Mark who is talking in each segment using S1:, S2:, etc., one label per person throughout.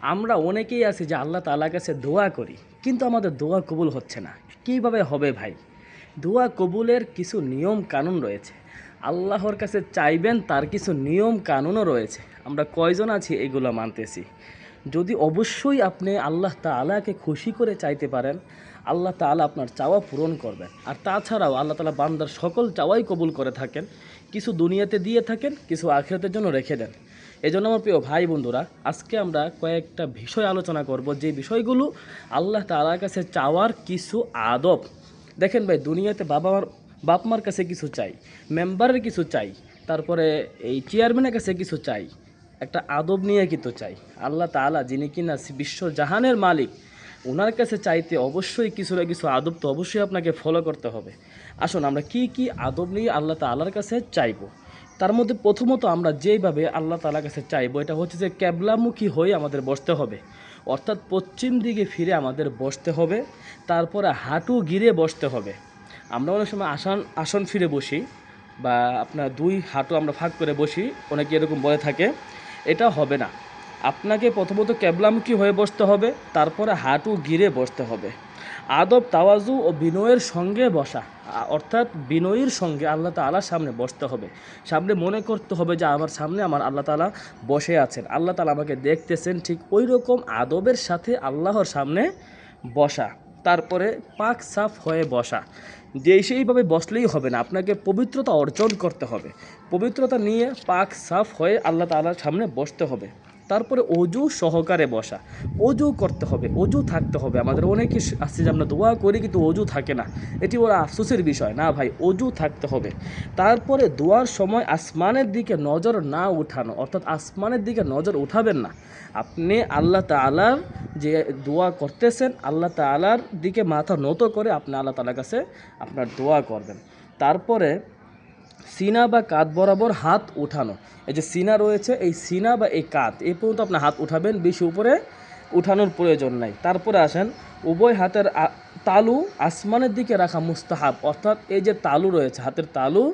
S1: আমরা অনেকেই আছি যে আল্লাহ তাআলার কাছে দোয়া করি, কিন্তু আমাদের দোয়া কবুল হচ্ছে না। কীভাবে হবে ভাই? দোয়া কবুলের কিছু নিয়ম কানুন রয়েছে। আল্লাহর কাছে চাইবেন, তার কিছু নিয়ম কানুনও রয়েছে। আমরা কয়জন আছি এগুলো মানতেছি। যদি অবশ্যই আপনি আল্লাহ তাআলাকে খুশি করে চাইতে পারেন, আল্লাহ তাআলা আপনার চাওয়া পূরণ করবেন। আর তাছাড়াও আল্লাহ তালা বান্দার সকল চাওয়াই কবুল করে থাকেন। কিছু দুনিয়াতে দিয়ে থাকেন, কিছু আখেরাতের জন্য রেখে দেন। এই জন্য আমার প্রিয় ভাই বন্ধুরা, আজকে আমরা কয়েকটা বিষয় আলোচনা করব। যে বিষয়গুলো আল্লাহ তাআলার কাছে চাওয়ার কিছু আদব। দেখেন ভাই, দুনিয়াতে বাবা মার বাপ মার কাছে কিছু চাই, মেম্বারের কিছু চাই, তারপরে এই চেয়ারম্যানের কাছে কিছু চাই, একটা আদব নিয়ে কিন্তু চাই। আল্লাহ তাআলা যিনি কিনা বিশ্ব জাহানের মালিক ওনার কাছে চাইতে অবশ্যই কিছু না কিছু আদব তো অবশ্যই আপনাকে ফলো করতে হবে। আসুন, আমরা কি কি আদব নিয়ে আল্লাহ তাআলার কাছে চাইব? তার মধ্যে প্রথমত আমরা যেইভাবে আল্লাহ তাআলার কাছে চাইব, এটা হচ্ছে যে ক্যাবলামুখী হয়ে আমাদের বসতে হবে। অর্থাৎ পশ্চিম দিকে ফিরে আমাদের বসতে হবে, তারপরে হাঁটু গিরে বসতে হবে। আমরা অনেক সময় আসন আসন ফিরে বসি বা আপনার দুই হাঁটু আমরা ফাঁক করে বসি, অনেকে এরকম বলে থাকে, এটা হবে না। আপনাকে প্রথমত ক্যাবলামুখী হয়ে বসতে হবে, তারপরে হাঁটু গিরে বসতে হবে। আদব, তাওয়াজু ও বিনয়ের সঙ্গে বসা। অর্থাৎ বিনয়ীর সঙ্গে আল্লাহ তাআলার সামনে বসতে হবে। সামনে মনে করতে হবে যে আমার সামনে আমার আল্লাহ তাআলা বসে আছেন। আল্লাহ তাআলা আমাকে দেখতেছেন ঠিক ওই রকম আদবের সাথে আল্লাহর সামনে বসা। তারপরে পাক সাফ হয়ে বসা। যে সেইভাবে বসলেই হবে না, আপনাকে পবিত্রতা অর্জন করতে হবে। পবিত্রতা নিয়ে পাক সাফ হয়ে আল্লাহ তাআলার সামনে বসতে হবে। তারপরে অজু সহকারে বসা। অজু করতে হবে, অজু থাকতে হবে। আমাদের অনেকে আসছে যে আমরা দোয়া করি কিন্তু অজু থাকে না। এটি ওরা আফসোসের বিষয়। না ভাই, অজু থাকতে হবে। তারপরে দোয়ার সময় আসমানের দিকে নজর না উঠানো, অর্থাৎ আসমানের দিকে নজর উঠাবেন না। আপনি আল্লাহ তাআলার যে দোয়া করতেছেন, আল্লাহ তাআলার দিকে মাথা নত করে আপনি আল্লাহ তাআলার কাছে আপনার দোয়া করবেন। তারপরে সিনা বা কাঁধ বরাবর হাত উঠানো। এই যে সিনা রয়েছে, এই সিনা বা এই কাঁধ এই পর্যন্ত আপনি হাত উঠাবেন, বেশি উপরে উঠানোর প্রয়োজন নাই। তারপরে আসেন, উভয় হাতের তালু আসমানের দিকে রাখা মুস্তাহাব, অর্থাৎ এই যে তালু রয়েছে, হাতের তালু,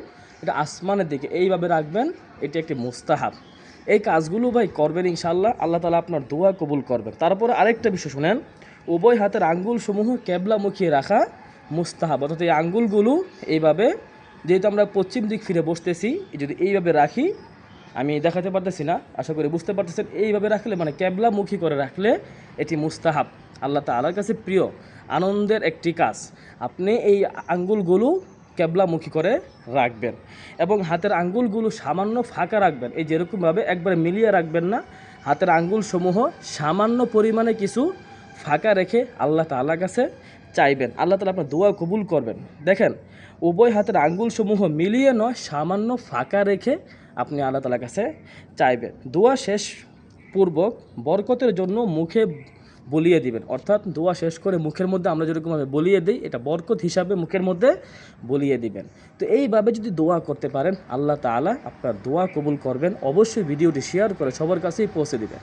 S1: এটা আসমানের দিকে, এইভাবে রাখবেন, এটি একটি মুস্তাহাব। এই কাজগুলো ভাই করবেন ইনশাল্লাহ আল্লাহ তালা আপনার দোয়া কবুল করবেন। তারপরে আরেকটা বিষয় শুনেন, উভয় হাতের আঙ্গুল সমূহ ক্যাবলামুখী রাখা মুস্তাহাব, অর্থাৎ এই আঙ্গুলগুলো এইভাবে যেহেতু আমরা পশ্চিম দিক ফিরে বসতেছি, যদি এইভাবে রাখি, আমি দেখাতে পারতেছি না, আশা করি বুঝতে পারতেছেন, এইভাবে রাখলে মানে ক্যাবলামুখী করে রাখলে এটি মুস্তাহাব, আল্লাহ তাআলার কাছে প্রিয়, আনন্দের একটি কাজ। আপনি এই আঙ্গুলগুলো ক্যাবলামুখী করে রাখবেন এবং হাতের আঙ্গুলগুলো সামান্য ফাঁকা রাখবেন, এই যেরকমভাবে একবারে মিলিয়ে রাখবেন না, হাতের আঙ্গুলসমূহ সামান্য পরিমাণে কিছু ফাঁকা রেখে আল্লাহ তাআলার কাছে চাইবেন। আল্লাহ তালা আপনার দোয়া কবুল করবেন। দেখেন, উভয় হাতের আঙ্গুলসমূহ মিলিয়ে নয়, সামান্য ফাঁকা রেখে আপনি আল্লাহ তালার কাছে চাইবেন। দোয়া শেষ পূর্বক বরকতের জন্য মুখে বলিয়ে দিবেন। অর্থাৎ দোয়া শেষ করে মুখের মধ্যে আমরা যেরকমভাবে বলিয়ে দিই, এটা বরকত হিসাবে মুখের মধ্যে বলিয়ে দিবেন। তো এইভাবে যদি দোয়া করতে পারেন, আল্লাহ তাআলা আপনার দোয়া কবুল করবেন। অবশ্যই ভিডিওটি শেয়ার করে সবার কাছেই পৌঁছে দিবেন।